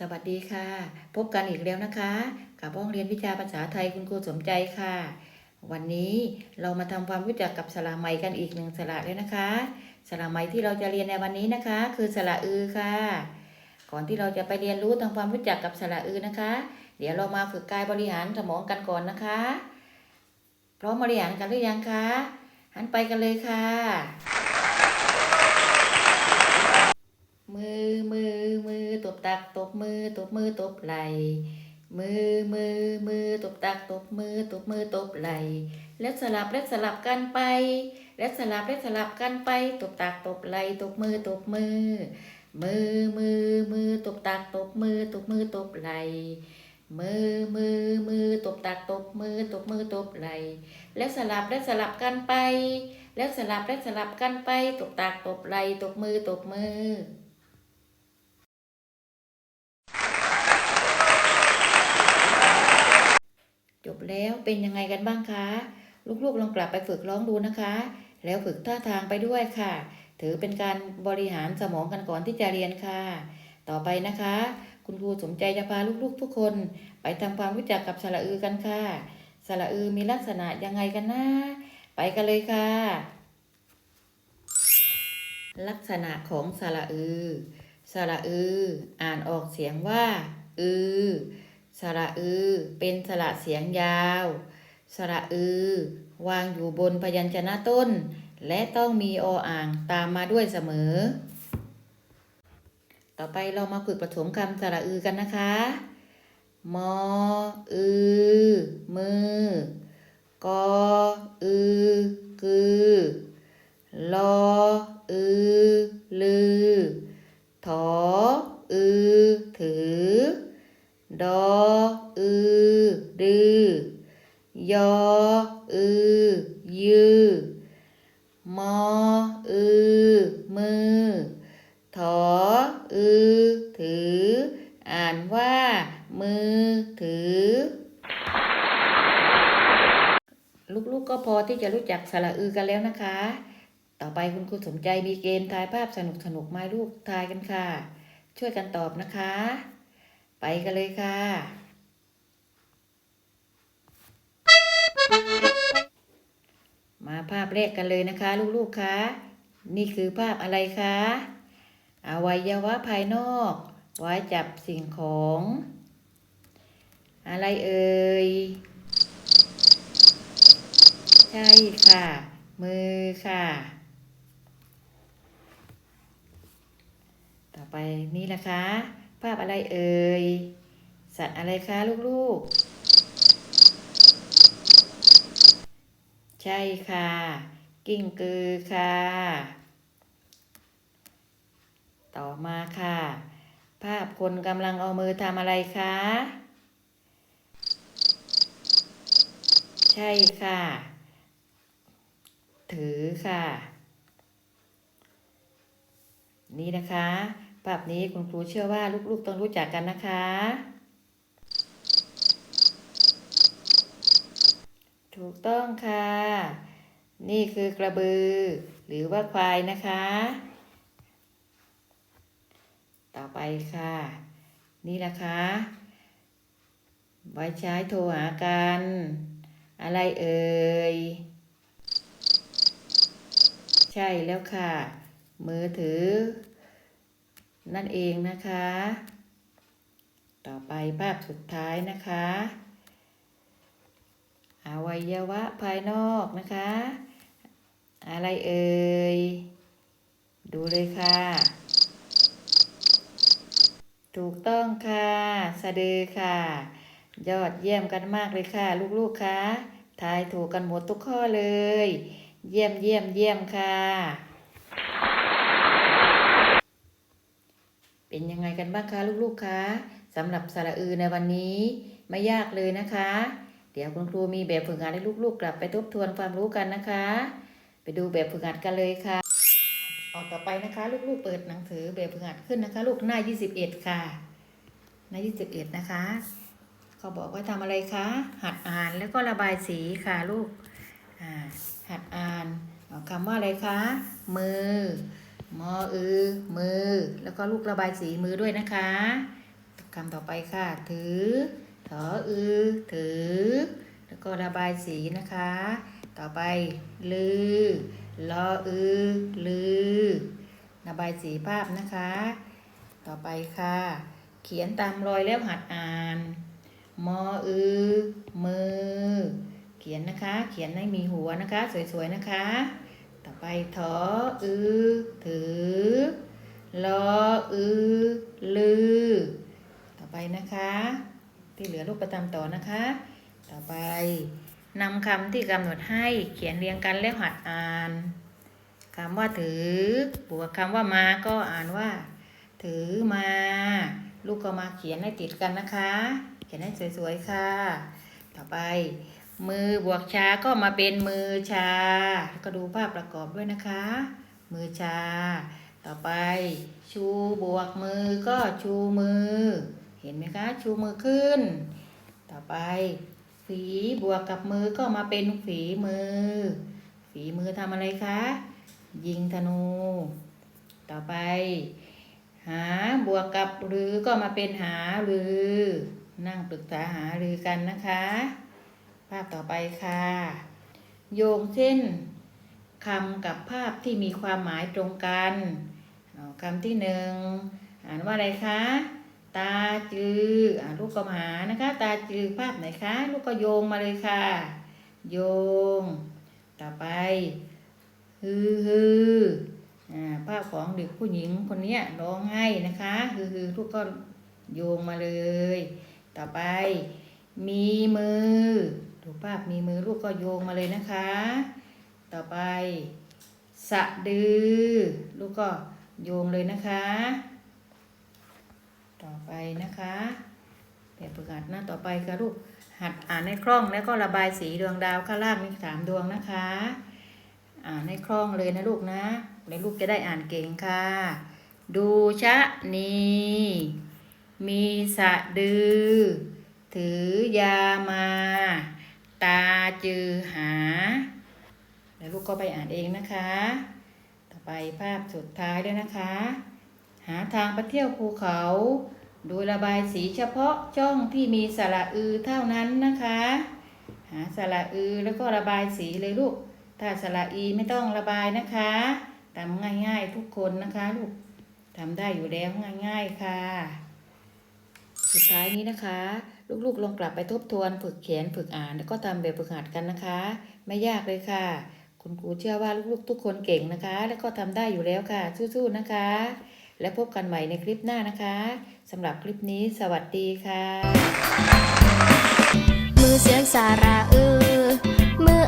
สวัสดีค่ะ พบกันอีกแล้วนะคะ กับห้องเรียนวิชาภาษาไทยคุณครูสมใจค่ะ วันนี้เรามาทำความรู้จักกับสระใหม่กันอีกหนึ่งสระแล้วนะคะสระใหม่ที่เราจะเรียนในวันนี้นะคะ คือสระอือค่ะ ก่อนที่เราจะไปเรียนรู้ทำความรู้จักกับสระอือนะคะ เดี๋ยวเรามาฝึกกายบริหารสมองกันก่อนนะคะพร้อมบริหารกันหรือยังคะหันไปกันเลยค่ะ มือมือมือตบตักตบมือตบมือตบไหลมือมือมือตบตักตบมือตบมือตบไหลและสลับและสลับกันไป และสลับและสลับกันไป ตบตักตบไหลตบมือตบมือ มือมือมือตบตักตบมือตบมือตบไหลมือมือมือตบตักตบมือตบมือตบไหลและสลับและสลับกันไป แล้วสลับและสลับกันไป ตบตักตบไหลตบมือตบมือ แล้วเป็นยังไงกันบ้างคะ ลูกๆลองกลับไปฝึกร้องดูนะคะ แล้วฝึกท่าทางไปด้วยค่ะ ถือเป็นการบริหารสมองกันก่อนที่จะเรียนค่ะ ต่อไปนะคะ คุณครูสมใจจะพาลูกๆทุกคน ไปทำความรู้จักกับสระอือกันค่ะสระอือมีลักษณะยังไงกันนะไปกันเลยค่ะ ลักษณะของสระอือสระอือ อ่านออกเสียงว่า อือ สระอือ เป็นสระเสียงยาว สระอือ วางอยู่บนพยัญชนะต้น และต้องมีออ่างตามมาด้วยเสมอ ต่อไปเรามาฝึกผสมคำสระอือกันนะคะ มอ อือ มือ กอ อือคือ ลอ อือ ลือ ถอ อือ ถือ ดออือดือยออือยือมออือมือถออือถือ อ่านว่า มือถือ ลูกๆก็พอที่จะรู้จักสระอือกันแล้วนะคะ ต่อไปคุณครูสมใจมีเกมทายภาพสนุกๆมาให้ลูกทายกันค่ะ ช่วยกันตอบนะคะ ไปกันเลยค่ะมาภาพแรกกันเลยนะคะ ลูกๆคะนี่คือภาพอะไรคะอวัยวะภายนอก ไว้จับสิ่งของ อะไรเอ่ย ใช่ค่ะ มือค่ะ ต่อไปนี่ละคะ ภาพอะไรเอ่ย สัตว์อะไรคะลูกๆ ใช่ค่ะ กิ้งกือค่ะ ต่อมาค่ะ ภาพคนกำลังเอามือทำอะไรคะ ใช่ค่ะ ถือค่ะ นี่นะคะ ภาพนี้คุณครูเชื่อว่าลูกๆต้องรู้จักกันนะคะ ถูกต้องค่ะ นี่คือกระบือ หรือว่าควายนะคะ ต่อไปค่ะ นี่นะคะ ไว้ใช้โทรหากัน อะไรเอ่ย ใช่แล้วค่ะ มือถือ นั่นเองนะคะ ต่อไปภาพสุดท้ายนะคะอวัยวะภายนอกนะคะ อะไรเอ่ย ดูเลยค่ะ ถูกต้องค่ะสะดือค่ะ ยอดเยี่ยมกันมากเลยค่ะ ลูกๆคะทายถูกกันหมดทุกข้อเลย เยี่ยมเยี่ยมเยี่ยมค่ะ เป็นยังไงกันบ้างคะลูกๆคะสำหรับสระอือในวันนี้ไม่ยากเลยนะคะ เดี๋ยวคุณครูมีแบบฝึกหัดให้ลูกๆ กลับไปทบทวนความรู้กันนะคะ ไปดูแบบฝึกหัดกันเลยค่ะออกต่อไปนะคะ ลูกๆเปิดหนังสือแบบฝึกหัดขึ้นนะคะ ลูกหน้า 21 ค่ะ หน้า 21 นะคะ เขาบอกว่าทำอะไรคะ หัดอ่านแล้วก็ระบายสีค่ะลูกหัดอ่านเอาคำว่าอะไรคะ มือ มออือ มือ แล้วก็ลูกระบายสีมือด้วยนะคะคำต่อไปค่ะ ถือ ถออือ ถือ แล้วก็ระบายสีนะคะ ต่อไป ลือลออือ ลือ ระบายสีภาพนะคะ ต่อไปค่ะ เขียนตามรอยแล้วหัดอ่าน มออือ มือ เขียนนะคะ เขียนให้มีหัวนะคะ สวยๆนะคะ ไปถออือถือลออือลือ ต่อไปนะคะ ที่เหลือลูกประจำต่อนะคะ ต่อไปนำคำที่กำหนดให้เขียนเรียงกันแล้วหัดอ่านคำว่าถือบวกคำว่ามาก็อ่านว่า ถือมา ลูกก็มาเขียนให้ติดกันนะคะ เขียนให้สวยๆค่ะ ต่อไป มือบวกชาก็มาเป็นมือชา ก็ดูภาพประกอบด้วยนะคะ มือชา ต่อไป ชูบวกมือก็ชูมือ เห็นไหมคะ ชูมือขึ้น ต่อไป ฝีบวกกับมือก็มาเป็นฝีมือ ฝีมือทำอะไรคะ ยิงธนู ต่อไป หาบวกกับหรือก็มาเป็นหาหรือ นั่งปรึกษาหารือกันนะคะ ภาพต่อไปค่ะ โยงเส้นคำกับภาพที่มีความหมายตรงกันคำที่หนึ่งอ่านว่าอะไรคะ ตาจืออ่าลูกก็หานะคะ ตาจือภาพไหนคะ ลูกก็โยงมาเลยค่ะ โยง ต่อไปฮือฮืออ่าภาพของเด็กผู้หญิงคนนี้ร้องไห้นะคะฮือฮือลูกก็โยงมาเลย ต่อไป มีมือ ดูภาพมีมือลูกก็โยงมาเลยนะคะ ต่อไป สะดือ ลูกก็โยงเลยนะคะ ต่อไปนะคะแบบฝึกหัดหน้าต่อไปค่ะลูกหัดอ่านในคล่องแล้วก็ระบายสีดวงดาวข้างล่างมีสามดวงนะคะ อ่านในคล่องเลยนะลูกนะแล้วลูกจะได้อ่านเก่งค่ะ ดูชะนีมีสะดือ ถือยามา ตาจือหาแล้วลูกก็ไปอ่านเองนะคะ ต่อไปภาพสุดท้ายด้วยนะคะ หาทางไปเที่ยวภูเขา โดยระบายสีเฉพาะช่องที่มีสระอือเท่านั้นนะคะ หาสระอือแล้วก็ระบายสีเลยลูก ถ้าสระอีไม่ต้องระบายนะคะทำง่ายๆทุกคนนะคะลูกทำได้อยู่แล้วง่าย ๆค่ะ สุดท้ายนี้นะคะ ลูกๆลองกลับไปทบทวนฝึกเขียนฝึกอ่าน แล้วก็ทำแบบฝึกหัดกันนะคะ ไม่ยากเลยค่ะ คุณครูเชื่อว่าลูกๆ ทุกคนเก่งนะคะ แล้วก็ทำได้อยู่แล้วค่ะสู้ๆนะคะ และพบกันใหม่ในคลิปหน้านะคะสำหรับคลิปนี้ สวัสดีค่ะ มือเสียงสาระเออเมื่อ